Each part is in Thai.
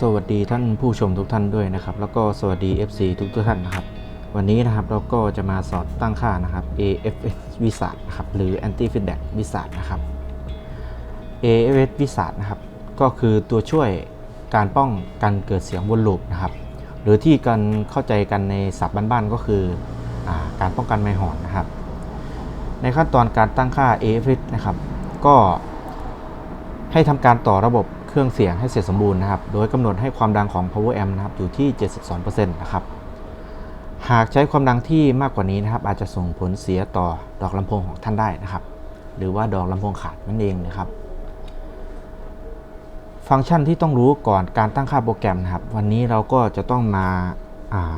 สวัสดีท่านผู้ชมทุกท่านด้วยนะครับ แล้วก็สวัสดี FC ทุกทุกท่านนะครับ วันนี้นะครับเราก็จะมาสอนตั้งค่านะครับ AFS วิสัทนะครับหรือ Anti Feedback วิสัทนะครับ AFS วิสัทนะครับก็คือตัวช่วยการป้องกันเกิดเสียงวนลูปนะครับ หรือที่กันเข้าใจกันในศัพท์บ้านๆก็คืออการป้องกันไม่หอนนะครับ ในขั้นตอนการตั้งค่า AFS นะครับ ก็ให้ทำการต่อระบบ เครื่องเสียงให้เสร็จสมบูรณ์นะครับ โดยกำหนดให้ความดังของ power amp นะครับอยู่ที่ 72%นะครับหากใช้ความดังที่มากกว่านี้นะครับ อาจจะส่งผลเสียต่อดอกลำโพงของท่านได้นะครับ หรือว่าดอกลำโพงขาดนั่นเองนะครับ ฟังก์ชันที่ต้องรู้ก่อนการตั้งค่าโปรแกรมนะครับ วันนี้เราก็จะต้องมาา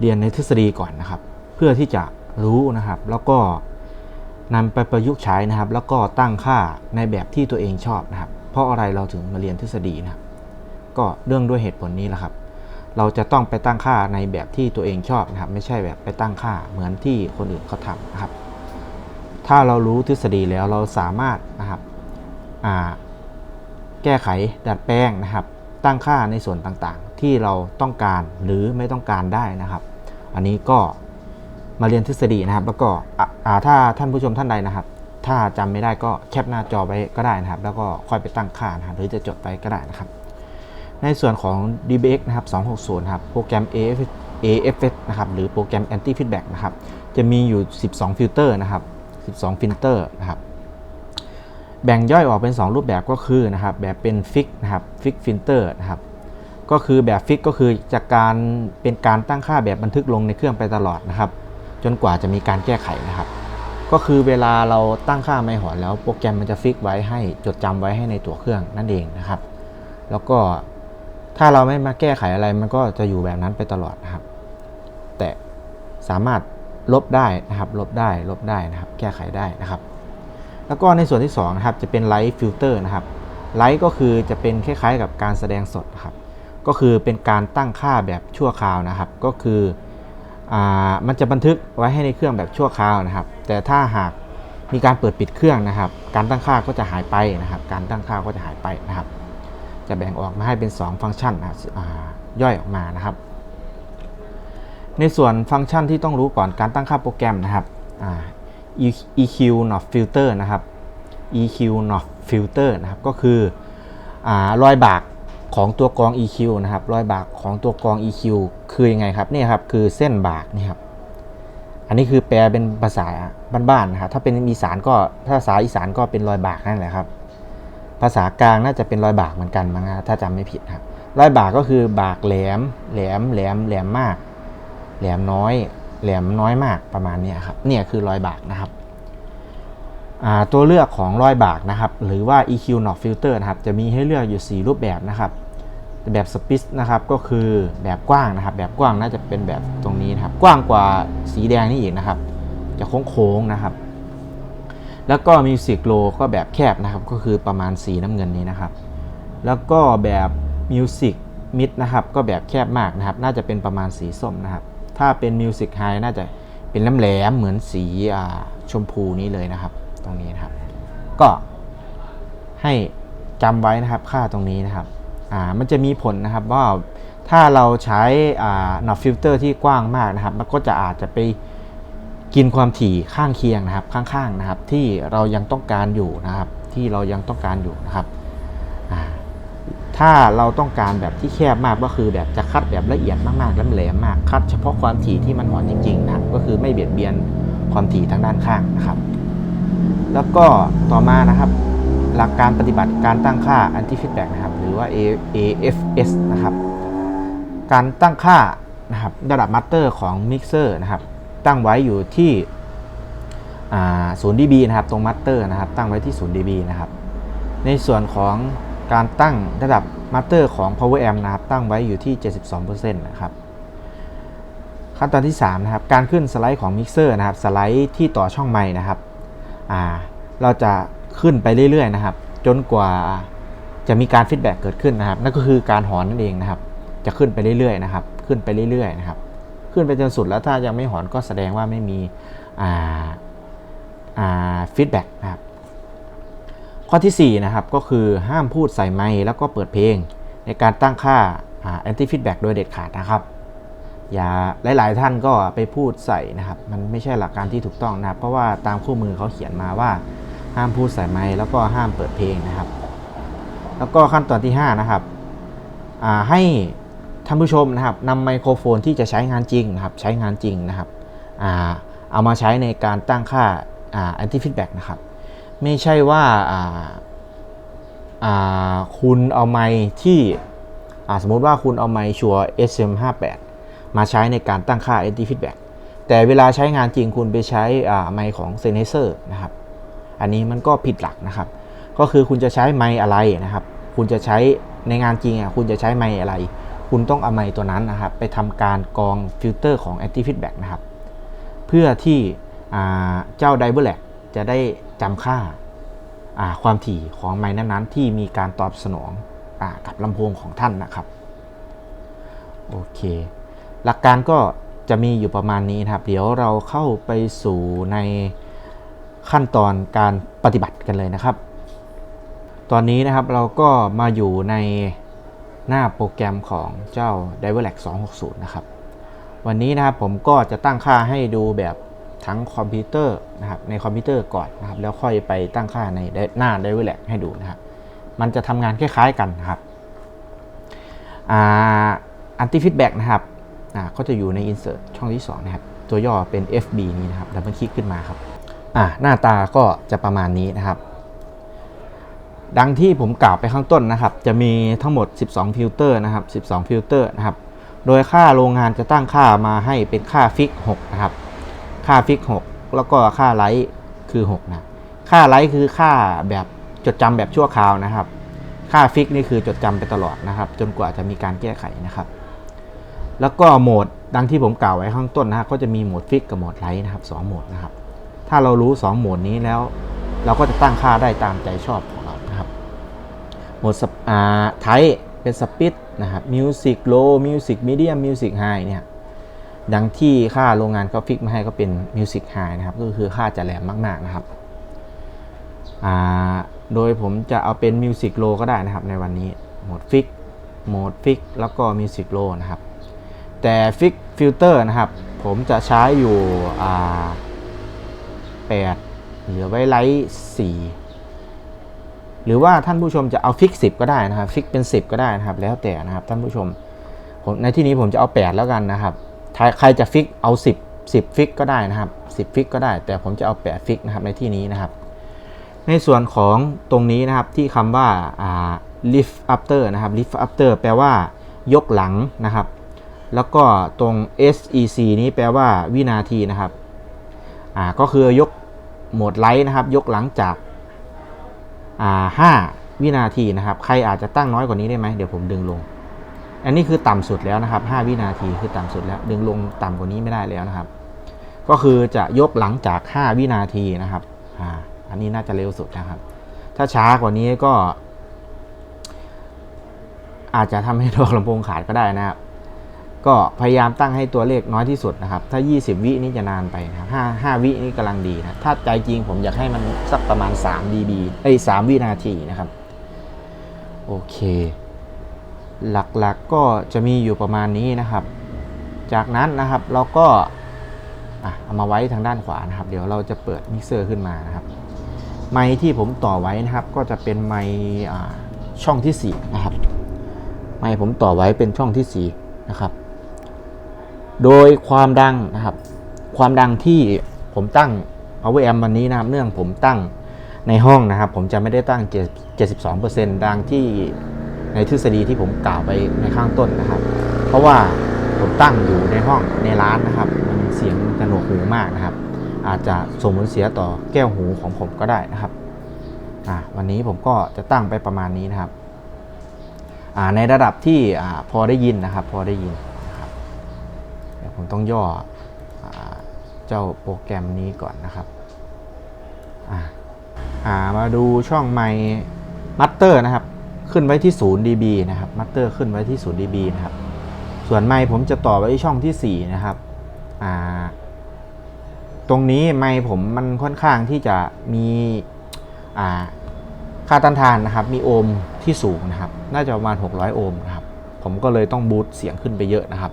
เรียนในทฤษฎีก่อนนะครับ เพื่อที่จะรู้นะครับ แล้วก็นำไปประยุกต์ใช้นะครับ แล้วก็ตั้งค่าในแบบที่ตัวเองชอบนะครับ เพราะอะไรเราถึงมาเรียนทฤษฎีนะก็เรื่องด้วยเหตุผลนี้แหละครับ เราจะต้องไปตั้งค่าในแบบที่ตัวเองชอบนะครับ ไม่ใช่แบบไปตั้งค่าเหมือนที่คนอื่นเขาทำนะครับ ถ้าเรารู้ทฤษฎีแล้วเราสามารถนะครับแก้ไขดัดแปลงนะครับ ตั้งค่าในส่วนต่างๆ ที่เราต้องการหรือไม่ต้องการได้นะครับ อันนี้ก็มาเรียนทฤษฎีนะครับ แล้วก็ถ้าท่านผู้ชมท่านใดนะครับ ถ้าจำไม่ได้ก็แคปหน้าจอไว้ก็ได้นะครับ แล้วก็ค่อยไปตั้งค่านะครับหรือจะจดไปก็ได้นะครับ ในส่วนของ DBX นะครับ260นะครับโปรแกรม AF AFS นะครับหรือโปรแกรม Anti Feedback นะครับจะมีอยู่ 12 ฟิลเตอร์นะครับ 12 ฟิลเตอร์นะครับแบ่งย่อยออกเป็น 2 รูปแบบก็คือนะครับแบบเป็นฟิกนะครับฟิกฟิลเตอร์นะครับก็คือแบบฟิกก็คือจากการเป็นการตั้งค่าแบบบันทึกลงในเครื่องไปตลอดนะครับ จนกว่าจะมีการแก้ไขนะครับ ก็คือเวลาเราตั้งค่าไม่หอนแล้วโปรแกรมมันจะฟิกไว้ให้จดจำไว้ให้ในตัวเครื่องนั่นเองนะครับ แล้วก็ถ้าเราไม่มาแก้ไขอะไรมันก็จะอยู่แบบนั้นไปตลอดนะครับ แต่สามารถลบได้นะครับลบได้ลบได้นะครับ แก้ไขได้นะครับ แล้วก็ในส่วนที่2นะครับจะเป็นไลท์ฟิลเตอร์นะครับไลท์ก็คือจะเป็นคล้ายๆ กับการแสดงสดนะครับ ก็คือเป็นการตั้งค่าแบบชั่วคราวนะครับ ก็คือ มันจะบันทึกไว้ให้ในเครื่องแบบชั่วคราวนะครับ แต่ถ้าหากมีการเปิดปิดเครื่องนะครับ การตั้งค่าก็จะหายไปนะครับ การตั้งค่าก็จะหายไปนะครับ จะแบ่งออกมาให้เป็น 2 ฟังก์ชันนะย่อยออกมานะครับ ในส่วนฟังก์ชันที่ต้องรู้ก่อนการตั้งค่าโปรแกรมนะครับ EQ Knob Filter นะครับ EQ Knob Filter นะครับ ก็คืออรอยบาก ของตัวกรอง EQ นะครับรอยบากของตัวกรอง EQ คือยังไงครับนี่ครับคือเส้นบากนี่ครับอันนี้คือแปลเป็นภาษาบ้านๆนะครับถ้าเป็นอีสานก็ภาษาอีสานก็เป็นรอยบากนั่นแหละครับ ภาษากลางน่าจะเป็นรอยบากเหมือนกันมั้งนะถ้าจำไม่ผิดครับรอยบากก็คือบากแหลมแหลมแหลมแหลมมาก แหลมน้อย แหลมน้อยมากประมาณนี้ครับเนี่ยคือรอยบากนะครับ ตัวเลือกของรอยบากนะครับ หรือว่า EQ Knob Filter นะครับ จะมีให้เลือกอยู่ 4 รูปแบบนะครับ แบบสปิสนะครับ ก็คือแบบกว้างนะครับ แบบกว้างน่าจะเป็นแบบตรงนี้นะครับ กว้างกว่าสีแดงนี่อีกนะครับ จะโค้งๆนะครับ แล้วก็มิวสิกโลก็แบบแคบนะครับ ก็คือประมาณสีน้ำเงินนี้นะครับ แล้วก็แบบมิวสิกมิดนะครับ ก็แบบแคบมากนะครับ น่าจะเป็นประมาณสีส้มนะครับ ถ้าเป็นมิวสิกไฮน่าจะเป็นแหลมๆเหมือนสีชมพูนี้เลยนะครับ ตรงนี้นะครับ ก็ให้จำไว้นะครับค่าตรงนี้นะครับอ่ามันจะมีผลนะครับว่าถ้าเราใช้อ่าหนอบฟิลเตอร์ที่กว้างมากนะครับ มันก็จะอาจจะไปกินความถี่ข้างเคียงนะครับข้างๆนะครับ ที่เรายังต้องการอยู่นะครับ ที่เรายังต้องการอยู่นะครับอ่าถ้าเราต้องการแบบที่แคบมากก็คือแบบจะคัดแบบละเอียดมากๆแหลมๆมากคัดเฉพาะความถี่ที่มันอ่อนจริงๆนะก็คือไม่เบียดเบียนความถี่ทางด้านข้างนะครับ แล้วก็ต่อมานะครับ หลักการปฏิบัติการตั้งค่า anti feedback นะครับ หรือว่า AFS นะครับ การตั้งค่านะครับระดับมัตเตอร์ของมิกเซอร์นะครับ ตั้งไว้อยู่ที่อ่า0 dB นะครับ ตรงมัตเตอร์นะครับ ตั้งไว้ที่0 dB นะครับ ในส่วนของการตั้งระดับมัตเตอร์ของ power amp นะครับ ตั้งไว้อยู่ที่ 72%นะครับขั้นตอนที่3นะครับ การขึ้นสไลด์ของมิกเซอร์นะครับ สไลด์ที่ต่อช่องไม้นะครับ อ่าเราจะขึ้นไปเรื่อยๆนะครับ จนกว่าจะมีการฟีดแบ็กเกิดขึ้นนะครับ นั่นก็คือการหอนนั่นเองนะครับ จะขึ้นไปเรื่อยๆนะครับ ขึ้นไปเรื่อยๆนะครับ ขึ้นไปจนสุดแล้วถ้ายังไม่หอนก็แสดงว่าไม่มีอ่าอ่าฟีดแบ็กนะครับข้อที่4นะครับก็คือห้ามพูดใส่ไมค์แล้วก็เปิดเพลง ในในการตั้งค่าแอนตี้ฟีดแบ็กโดยเด็ดขาดนะครับ อย่าหลาย ๆ ท่านก็ไปพูดใส่นะครับ มันไม่ใช่หลักการที่ถูกต้องนะครับ เพราะว่าตามคู่มือเขาเขียนมาว่า ห้ามพูดใส่ไมค์แล้วก็ห้ามเปิดเพลงนะครับ แล้วก็ขั้นตอนที่ 5 นะครับให้ท่านผู้ชมนะครับนำไมโครโฟนที่จะใช้งานจริงนะครับ ใช้งานจริงนะครับอเอามาใช้ในการตั้งค่าแอนตี้ฟีดแบ็กนะครับ ไม่ใช่ว่าาาคุณเอาไมค์ที่สมมติว่าคุณเอาไมค์ชัว SM58 มาใช้ในการตั้งค่า anti feedback แต่เวลาใช้งานจริงคุณไปใช้ไมค์ของ Sennheiser นะครับ อันนี้มันก็ผิดหลักนะครับ ก็คือคุณจะใช้ไมค์อะไรนะครับ คุณจะใช้ในงานจริงอะคุณจะใช้ไมค์อะไร คุณต้องเอาไมค์ตัวนั้นนะครับ ไปทำการกรองฟิลเตอร์ของ anti feedback นะครับ เพื่อที่เจ้า d i v e r l a g จะได้จำค่าาความถี่ของไมค์นั้นๆ ที่มีการตอบสนองอกับลำโพงของท่านนะครับ โอเค หลักการก็จะมีอยู่ประมาณนี้นะครับ เดี๋ยวเราเข้าไปสู่ในขั้นตอนการปฏิบัติกันเลยนะครับ ตอนนี้นะครับเราก็มาอยู่ในหน้าโปรแกรมของเจ้า d i v e r l a g 260 นะครับ วันนี้นะครับผมก็จะตั้งค่าให้ดูแบบทั้งคอมพิวเตอร์นะครับในคอมพิวเตอร์ก่อนนะครับ แล้วค่อยไปตั้งค่าในหน้า d i v e r l a g ให้ดูนะครับ มันจะทำงานคล้ายๆกันนะครับอันตี้ฟีดแบ็กนะครับ ก็จะอยู่ใน insert ช่องที่2นะครับ ตัวย่อเป็น FB นี้นะครับดับเบิลคลิกขึ้นมาครับอ่าหน้าตาก็จะประมาณนี้นะครับ ดังที่ผมกล่าวไปข้างต้นนะครับ จะมีทั้งหมด 12 ฟิลเตอร์นะครับ 12 ฟิลเตอร์นะครับ โดยค่าโรงงานจะตั้งค่ามาให้เป็นค่าฟิก 6 นะครับ ค่าฟิก 6 แล้วก็ค่าไลท์คือ 6 นะ ค่าไลท์คือค่าแบบจดจำแบบชั่วคราวนะครับ ค่าฟิกนี่คือจดจำไปตลอดนะครับ จนกว่าจะมีการแก้ไขนะครับ แล้วก็โหมดดังที่ผมกล่าวไว้ข้างต้นนะครับก็จะมีโหมดฟิกกับโหมดไลท์นะครับ2โหมดนะครับ ถ้าเรารู้ 2 โหมดนี้แล้ว เราก็จะตั้งค่าได้ตามใจชอบของเรานะครับโหมดอ่าไทเป็นสปิดนะครับมิวสิกโลมิวสิกมีเดียมมิวสิกไฮเนี่ยดังที่ค่าโรงงานเขาฟิกมาให้ก็เป็นมิวสิกไฮนะครับก็คือค่าจะแหลมมากๆนะครับโดยผมจะเอาเป็นมิวสิกโลก็ได้นะครับในวันนี้โหมดฟิกโหมดฟิกแล้วก็มิวสิกโลนะครับ แต่ฟิกฟิลเตอร์นะครับ ผมจะใช้อยู่อ่า8เหลือไว้ไลท์4หรือว่าท่านผู้ชมจะเอาฟิก10ก็ได้นะครับ ฟิกเป็น10ก็ได้นะครับ แล้วแต่นะครับท่านผู้ชมผมในที่นี้ผมจะเอา8แล้วกันนะครับใครจะฟิกเอา10 10ฟิกก็ได้นะครับ10ฟิกก็ได้ แต่ผมจะเอา8ฟิกนะครับในที่นี้นะครับ ในส่วนของตรงนี้นะครับที่คำว่า lift after นะครับ lift after แปลว่ายกหลังนะครับ แล้วก็ตรง SEC นี้แปลว่าวินาทีนะครับ อ่า ก็คือยกโหมดไลท์นะครับ ยกหลังจาก อ่า5วินาทีนะครับ ใครอาจจะตั้งน้อยกว่านี้ได้ไหม เดี๋ยวผมดึงลง อันนี้คือต่ำสุดแล้วนะครับ 5 วินาทีคือต่ำสุดแล้ว ดึงลงต่ำกว่านี้ไม่ได้แล้วนะครับ ก็คือจะยกหลังจาก 5 วินาทีนะครับ อ่า อันนี้น่าจะเร็วสุดนะครับ ถ้าช้ากว่านี้ก็ อาจจะทำให้ดอกลำโพงขาดก็ได้นะครับ ก็พยายามตั้งให้ตัวเลขน้อยที่สุดนะครับ ถ้า 20 วินี่จะนานไปนะครับ5 5วินี่กำลังดีนะ ถ้าใจจริงผมอยากให้มันสักประมาณ 3 dB เอ้ย3วินาทีนะครับ โอเค หลักๆกก็จะมีอยู่ประมาณนี้นะครับ จากนั้นนะครับเราก็เอามาไว้ทางด้านขวานะครับ เดี๋ยวเราจะเปิดมิกเซอร์ขึ้นมานะครับ ไมค์ที่ผมต่อไว้นะครับ ก็จะเป็นไมค์อ่ช่องที่4นะครับ ไมค์ผมต่อไว้เป็นช่องที่4นะครับ โดยความดังนะครับ ความดังที่ผมตั้ง power amp วันนี้นะครับ เนื่องผมตั้งในห้องนะครับ ผมจะไม่ได้ตั้ง 72%ดังที่ในทฤษฎีที่ผมกล่าวไปในข้างต้นนะครับ เพราะว่าผมตั้งอยู่ในห้องในร้านนะครับ มันเสียงกระหนวกหูมากนะครับ อาจจะส่งผลเสียต่อแก้วหูของผมก็ได้นะครับวันนี้ผมก็จะตั้งไปประมาณนี้นะครับในระดับที่อพอได้ยินนะครับ พอได้ยินนะครับเดี๋ยว ผมต้องย่ออเจ้าโปรแกรมนี้ก่อนนะครับอ่ามาดูช่องไมค์มัตเตอร์นะครับ ขึ้นไว้ที่ 0 dB นะครับมัตเตอร์ขึ้นไว้ที่ 0 dB นะครับ ส่วนไมค์ผมจะต่อไว้ที่ช่องที่ 4 นะครับตรงนี้ไมค์ผมมันค่อนข้างที่จะมีค่าต้านทานนะครับ มีโอห์มที่สูงนะครับ น่าจะประมาณ 600 โอห์มนะครับ ผมก็เลยต้องบูตเสียงขึ้นไปเยอะนะครับ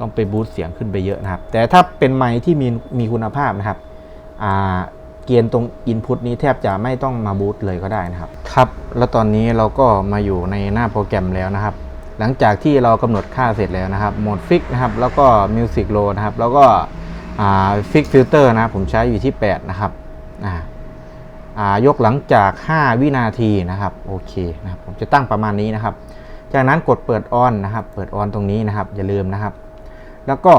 ต้องไปบูตเสียงขึ้นไปเยอะนะครับ แต่ถ้าเป็นไมค์ที่มีมีคุณภาพนะครับอ่าเกียร์ตรงอินพุตนี้แทบจะไม่ต้องมาบูตเลยก็ได้นะครับครับ แล้วตอนนี้เราก็มาอยู่ในหน้าโปรแกรมแล้วนะครับ หลังจากที่เรากำหนดค่าเสร็จแล้วนะครับโหมดฟิกนะครับแล้วก็มิวสิกโลนะครับแล้วก็ฟิกฟิลเตอร์นะครับผมใช้อยู่ที่ 8 นะครับอ่าอ่ายกหลังจาก 5 วินาทีนะครับโอเคนะครับผมจะตั้งประมาณนี้นะครับ จากนั้นกดเปิดออนนะครับ เปิดออนตรงนี้นะครับ อย่าลืมนะครับ แล้วก็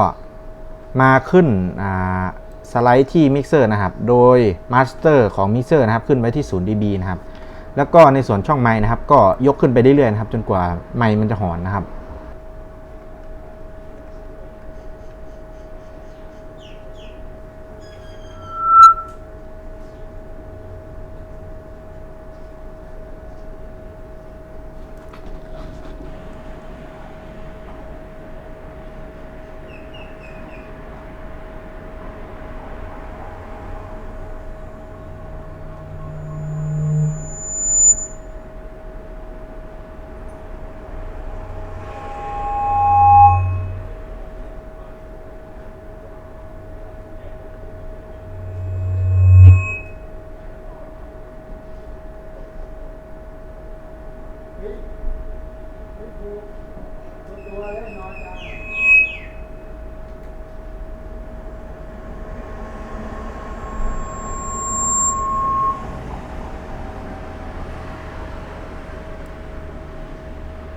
มาขึ้นสไลด์ที่มิกเซอร์นะครับ โดยมาสเตอร์ของมิกเซอร์นะครับขึ้นไว้ที่ 0 dB นะครับ แล้วก็ในส่วนช่องไม้นะครับ ก็ยกขึ้นไปเรื่อยๆนะครับ จนกว่าไม้มันจะหอนนะครับ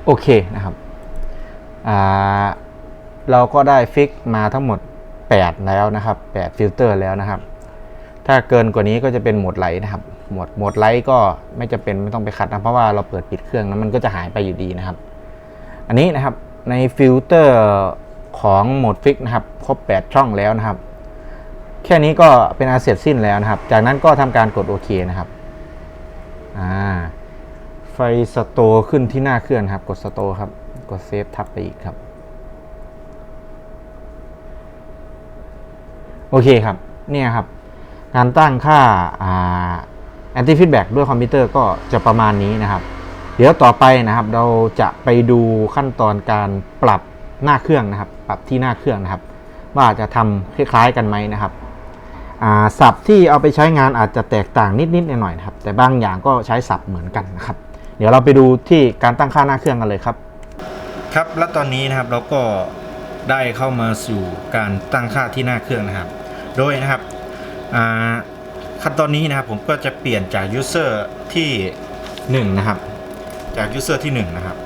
โอเคนะครับเราก็ได้ฟิกมาทั้งหมด 8 แล้วนะครับ8ฟิลเตอร์แล้วนะครับ ถ้าเกินกว่านี้ก็จะเป็นโหมดไลท์นะครับโหมดโหมดไลท์ก็ไม่จะเป็นไม่ต้องไปคัดนะเพราะว่าเราเปิดปิดเครื่องแล้วมันก็จะหายไปอยู่ดีนะครับ อันนี้นะครับในฟิลเตอร์ของโหมดฟิกนะครับครบ 8 ช่องแล้วนะครับ แค่นี้ก็เป็นอาเสร็จสิ้นแล้วนะครับ จากนั้นก็ทำการกดโอเคนะครับอ่า ไฟสโตร์ขึ้นที่หน้าเครื่องครับ กดสโตร์ครับ กดเซฟทับไปอีกครับ โอเคครับ เนี่ยครับ การตั้งค่าแอนตี้ฟีดแบ็ด้วยคอมพิวเตอร์ก็จะประมาณนี้นะครับ เดี๋ยวต่อไปนะครับ เราจะไปดูขั้นตอนการปรับหน้าเครื่องนะครับ ปรับที่หน้าเครื่องนะครับ ว่าจะทำคล้ายๆกันไหมนะครับศัพท์ที่เอาไปใช้งานอาจจะแตกต่างนิดๆหน่อยๆนะครับ แต่บางอย่างก็ใช้ศัพท์เหมือนกันนะครับ เดี๋ยวเราไปดูที่การตั้งค่าหน้าเครื่องกันเลยครับ ครับและตอนนี้นะครับเราก็ได้เข้ามาสู่การตั้งค่าที่หน้าเครื่องนะครับ โดยนะครับอ่าขั้นตอนนี้นะครับผมก็จะเปลี่ยนจาก user ที่1นะครับ จาก user ที่1นะครับ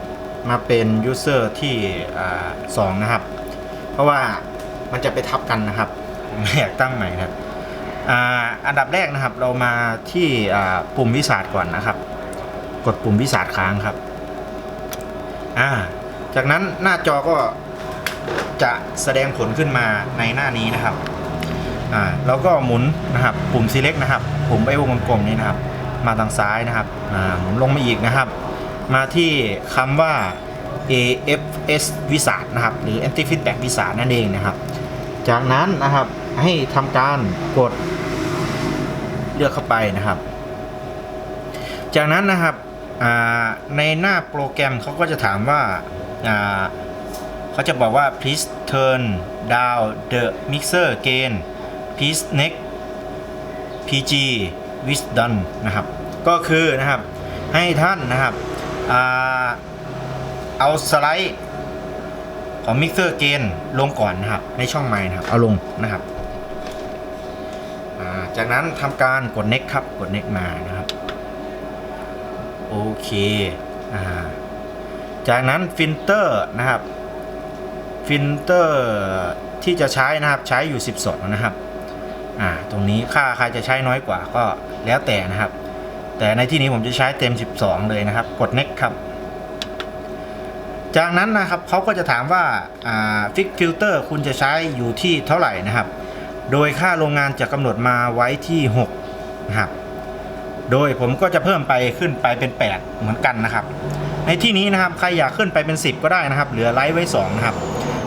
มาเป็น user ที่อ่าสองนะครับ เพราะว่ามันจะไปทับกันนะครับไม่อยากตั้งใหม่ครับอ่าอันดับแรกนะครับเรามาที่อ่าปุ่มวิสาดก่อนนะครับ กดปุ่มวิสาดค้างครับ อ่า จากนั้นหน้าจอก็จะแสดงผลขึ้นมาในหน้านี้นะครับ อ่า แล้วก็หมุนนะครับ ปุ่ม select นะครับ ปุ่มไอ้วงกลมนี้นะครับ มาทางซ้ายนะครับ อ่า หมุนลงมาอีกนะครับ มาที่คำว่า AFS วิสาดนะครับ หรือ Anti Feedback วิสาดนั่นเองนะครับ จากนั้นนะครับ ให้ทำการกดเลือกเข้าไปนะครับ จากนั้นนะครับ ในหน้าโปรแกรมเขาก็จะถามว่าเขาจะบอกว่า please turn down the mixer gain please next pg with done นะครับ ก็คือนะครับให้ท่านนะครับอเอาสไลด์ของ mixer gain ลงก่อนนะครับ ในช่องไม้นะครับ เอาลงนะครับาจากนั้นทำการกด next ครับ กด next มานะครับ โอเคอ่าจากนั้นฟิลเตอร์นะครับฟิลเตอร์ที่จะใช้นะครับใช้อยู่ 12 นะครับอ่าตรงนี้ค่าใครจะใช้น้อยกว่าก็แล้วแต่นะครับ แต่ในที่นี้ผมจะใช้เต็ม 12 เลยนะครับ กด next ครับ จากนั้นนะครับเขาก็จะถามว่าอ่าฟิกฟิลเตอร์คุณจะใช้อยู่ที่เท่าไหร่นะครับ โดยค่าโรงงานจะกำหนดมาไว้ที่ 6 นะครับ โดยผมก็จะเพิ่มไปขึ้นไปเป็น 8 เหมือนกันนะครับ ในที่นี้นะครับใครอยากขึ้นไปเป็น 10 ก็ได้นะครับ เหลือไลท์ไว้2นะครับ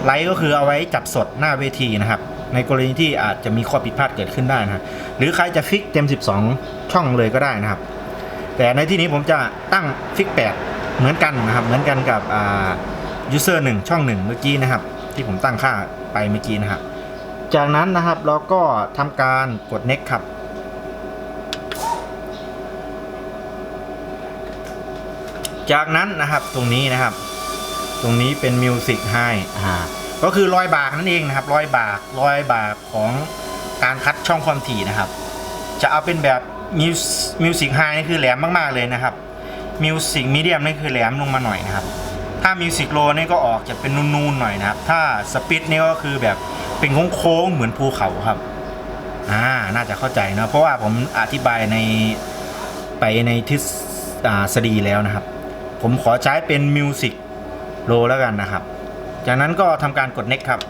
ไลท์ก็คือเอาไว้จับสดหน้าเวทีนะครับ ในกรณีที่อาจจะมีข้อผิดพลาดเกิดขึ้นได้นะครับหรือใครจะฟิกเต็ม 12 ช่องเลยก็ได้นะครับ แต่ในที่นี้ผมจะตั้งฟิกแปดเหมือนกันนะครับ เหมือนกันกับอ่า user หนึ่งช่องหนึ่งเมื่อกี้นะครับ ที่ผมตั้งค่าไปเมื่อกี้นะครับ จากนั้นนะครับเราก็ทำการกด next ครับ จากนั้นนะครับตรงนี้นะครับ ตรงนี้เป็น Music High อ่าก็คือรอยบากนั่นเองนะครับ รอยบากรอยบากของการคัดช่องความถี่นะครับ จะเอาเป็นแบบ Mus- Music High นี่คือแหลมมากๆเลยนะครับ Music Medium นี่คือแหลมลงมาหน่อยนะครับ ถ้า Music Low นี่ก็ออกจะเป็นนูนๆหน่อยนะครับ ถ้า Speed นี่ก็คือแบบเป็นโค้งๆเหมือนภูเขาครับอ่าน่าจะเข้าใจนะเพราะว่าผมอธิบายในไปในทฤษฎีแล้วนะครับ ผมขอใช้เป็น Music Low แล้วกันนะครับ จากนั้นก็ทำการกด next ครับ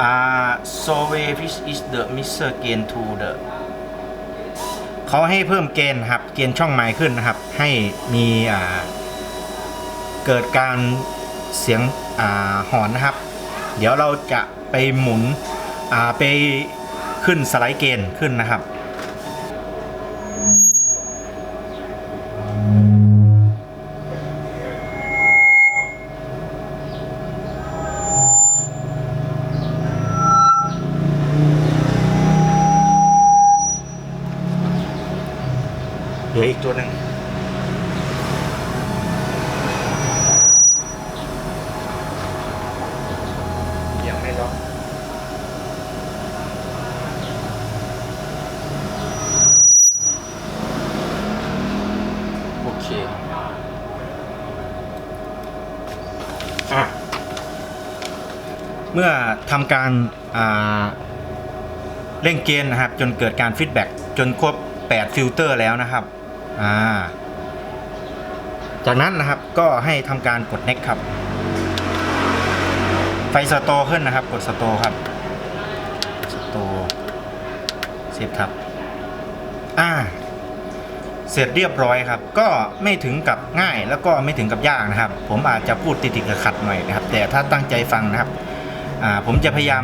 อ่า so where which is the mixer gain to the เขาให้เพิ่มเกณฑ์ครับ เกณฑ์ช่องไมค์ขึ้นนะครับ ให้มีอ่าเกิดการเสียงอ่าหอนนะครับ เดี๋ยวเราจะไปหมุนอ่าไปขึ้นสไลด์เกณฑ์ขึ้นนะครับ เมื่อทำการเร่งเกณฑ์นะครับ จนเกิดการฟีดแบ็กจนครบ 8 ฟิลเตอร์แล้วนะครับาจากนั้นนะครับก็ให้ทำการกด next ครับ ไฟสโตร์ขึ้นนะครับ กดสโตร์ครับสโตร์เซฟครับอ่าเสร็จเรียบร้อยครับ ก็ไม่ถึงกับง่ายแล้วก็ไม่ถึงกับยากนะครับ ผมอาจจะพูดติดๆขัดหน่อยนะครับ แต่ถ้าตั้งใจฟังนะครับ ผมจะพยายาม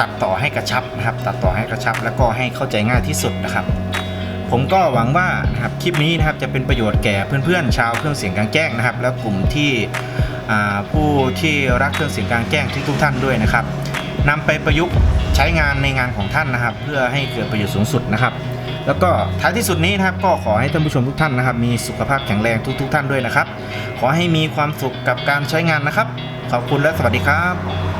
ตัดต่อให้กระชับนะครับ ตัดต่อให้กระชับ แล้วก็ให้เข้าใจง่ายที่สุดนะครับ ผมก็หวังว่านะครับคลิปนี้นะครับจะเป็นประโยชน์แก่เพื่อนๆชาวเครื่องเสียงกลางแจ้งนะครับ และกลุ่มที่ผู้ที่รักเครื่องเสียงกลางแจ้งทุกๆท่านด้วยนะครับนำไปประยุกต์ใช้งานในงานของท่านนะครับ เพื่อให้เกิดประโยชน์สูงสุดนะครับ แล้วก็ท้ายที่สุดนี้นะครับ ก็ขอให้ท่านผู้ชมทุกท่านนะครับ มีสุขภาพแข็งแรงทุก ๆท่านด้วยนะครับ ขอให้มีความสุขกับการใช้งานนะครับ ขอบคุณและสวัสดีครับ